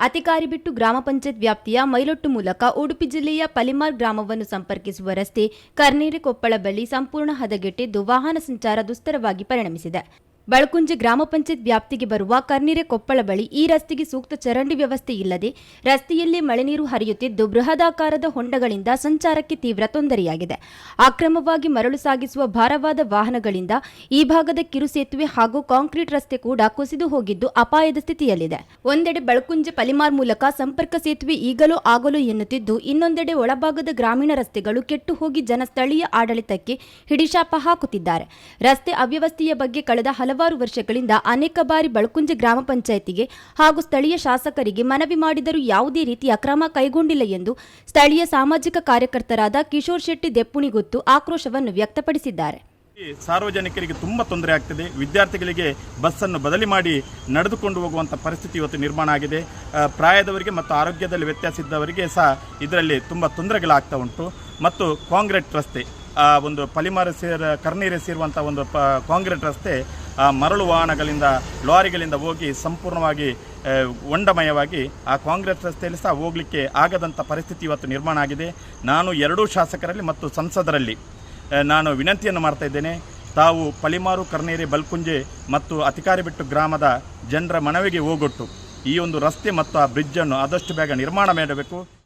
ಅತಿಕಾರಿಬಿಟ್ಟು ಗ್ರಾಮ ಪಂಚಾಯತ್ ವ್ಯಾಪ್ತಿಯ ಮೈಲೊಟ್ಟು ಮೂಲಕ ಉಡುಪಿ ಜಿಲ್ಲೆಯ ಪಲಿಮಾರ್ ಗ್ರಾಮವನ್ನು ಸಂಪರ್ಕಿಸುವ ರಸ್ತೆ ಕರ್ನೀರಿ ಕೊಪ್ಪಳ ಬಳಿ ಸಂಪೂರ್ಣ ಹದಗೆಟ್ಟಿದ್ದು ವಾಹನ ಸಂಚಾರ ದುಸ್ತರವಾಗಿ ಪರಿಣಮಿಸಿದೆ. ಬಳಕುಂಜೆ ಗ್ರಾಮ ಪಂಚಾಯತ್ ವ್ಯಾಪ್ತಿಗೆ ಬರುವ ಕರ್ನಿರೆ ಕೊಪ್ಪಳ ಬಳಿ ಈ ರಸ್ತೆಗೆ ಸೂಕ್ತ ಚರಂಡಿ ವ್ಯವಸ್ಥೆ ಇಲ್ಲದೆ ರಸ್ತೆಯಲ್ಲಿ ಮಳೆ ನೀರು ಹರಿಯುತ್ತಿದ್ದು ಬೃಹದಾಕಾರದ ಹೊಂಡಗಳಿಂದ ಸಂಚಾರಕ್ಕೆ ತೀವ್ರ ತೊಂದರೆಯಾಗಿದೆ. ಅಕ್ರಮವಾಗಿ ಮರಳು ಸಾಗಿಸುವ ಭಾರವಾದ ವಾಹನಗಳಿಂದ ಈ ಭಾಗದ ಕಿರು ಸೇತುವೆ ಹಾಗೂ ಕಾಂಕ್ರೀಟ್ ರಸ್ತೆ ಕೂಡ ಕುಸಿದು ಹೋಗಿದ್ದು ಅಪಾಯದ ಸ್ಥಿತಿಯಲ್ಲಿದೆ. ಒಂದೆಡೆ ಬಳಕುಂಜೆ ಪಲಿಮಾರ್ ಮೂಲಕ ಸಂಪರ್ಕ ಸೇತುವೆ ಈಗಲೂ ಆಗಲು ಎನ್ನುತ್ತಿದ್ದು, ಇನ್ನೊಂದೆಡೆ ಒಳಭಾಗದ ಗ್ರಾಮೀಣ ರಸ್ತೆಗಳು ಕೆಟ್ಟು ಹೋಗಿ ಜನ ಸ್ಥಳೀಯ ಆಡಳಿತಕ್ಕೆ ಹಿಡಿಶಾಪ ಹಾಕುತ್ತಿದ್ದಾರೆ. ರಸ್ತೆ ಅವ್ಯವಸ್ಥೆಯ ಬಗ್ಗೆ ಕಳೆದ ಹಲವಾರು ವರ್ಷಗಳಿಂದ ಅನೇಕ ಬಾರಿ ಬಳಕುಂಜೆ ಗ್ರಾಮ ಪಂಚಾಯಿತಿಗೆ ಹಾಗೂ ಸ್ಥಳೀಯ ಶಾಸಕರಿಗೆ ಮನವಿ ಮಾಡಿದರೂ ಯಾವುದೇ ರೀತಿಯ ಅಕ್ರಮ ಕೈಗೊಂಡಿಲ್ಲ ಎಂದು ಸ್ಥಳೀಯ ಸಾಮಾಜಿಕ ಕಾರ್ಯಕರ್ತರಾದ ಕಿಶೋರ್ ಶೆಟ್ಟಿ ದೆಪ್ಪುಣಿಗುತ್ತು ಆಕ್ರೋಶವನ್ನು ವ್ಯಕ್ತಪಡಿಸಿದ್ದಾರೆ. ಸಾರ್ವಜನಿಕರಿಗೆ ತುಂಬ ತೊಂದರೆ ಆಗ್ತದೆ. ವಿದ್ಯಾರ್ಥಿಗಳಿಗೆ ಬಸ್ಸನ್ನು ಬದಲಿ ಮಾಡಿ ನಡೆದುಕೊಂಡು ಹೋಗುವಂಥ ಪರಿಸ್ಥಿತಿ ಇವತ್ತು ನಿರ್ಮಾಣ ಆಗಿದೆ. ಪ್ರಾಯದವರಿಗೆ ಮತ್ತು ಆರೋಗ್ಯದಲ್ಲಿ ವ್ಯತ್ಯಾಸ ಇದ್ದವರಿಗೆ ಸಹ ಇದರಲ್ಲಿ ತುಂಬ ತೊಂದರೆಗಳಾಗ್ತಾ ಉಂಟು. ಮತ್ತು ಕಾಂಗ್ರೆಟ್ ರಸ್ತೆ ಒಂದು ಪಲಿಮಾರ ಸೇರ, ಕರ್ನೀರೆ ಒಂದು ಪ, ಕಾಂಕ್ರೀಟ್ ರಸ್ತೆ ಆ ಮರಳು ವಾಹನಗಳಿಂದ, ಲಾರಿಗಳಿಂದ ಹೋಗಿ ಸಂಪೂರ್ಣವಾಗಿ ಹೊಂಡಮಯವಾಗಿ ಆ ಕಾಂಗ್ರೆಸ್ ರಸ್ತೆಯಲ್ಲಿ ಸಹ ಹೋಗಲಿಕ್ಕೆ ಆಗದಂಥ ಪರಿಸ್ಥಿತಿ ಇವತ್ತು ನಿರ್ಮಾಣ ಆಗಿದೆ. ನಾನು ಎರಡೂ ಶಾಸಕರಲ್ಲಿ ಮತ್ತು ಸಂಸದರಲ್ಲಿ ನಾನು ವಿನಂತಿಯನ್ನು ಮಾಡ್ತಾ ತಾವು ಪಲಿಮಾರು ಕರ್ನೇರಿ, ಬಲ್ಕುಂಜೆ ಮತ್ತು ಅತಿಕಾರಿಬೆಟ್ಟು ಗ್ರಾಮದ ಜನರ ಮನವಿಗೆ ಹೋಗೊಟ್ಟು ಈ ಒಂದು ರಸ್ತೆ ಮತ್ತು ಆ ಬ್ರಿಡ್ಜನ್ನು ಆದಷ್ಟು ಬೇಗ ನಿರ್ಮಾಣ ಮಾಡಬೇಕು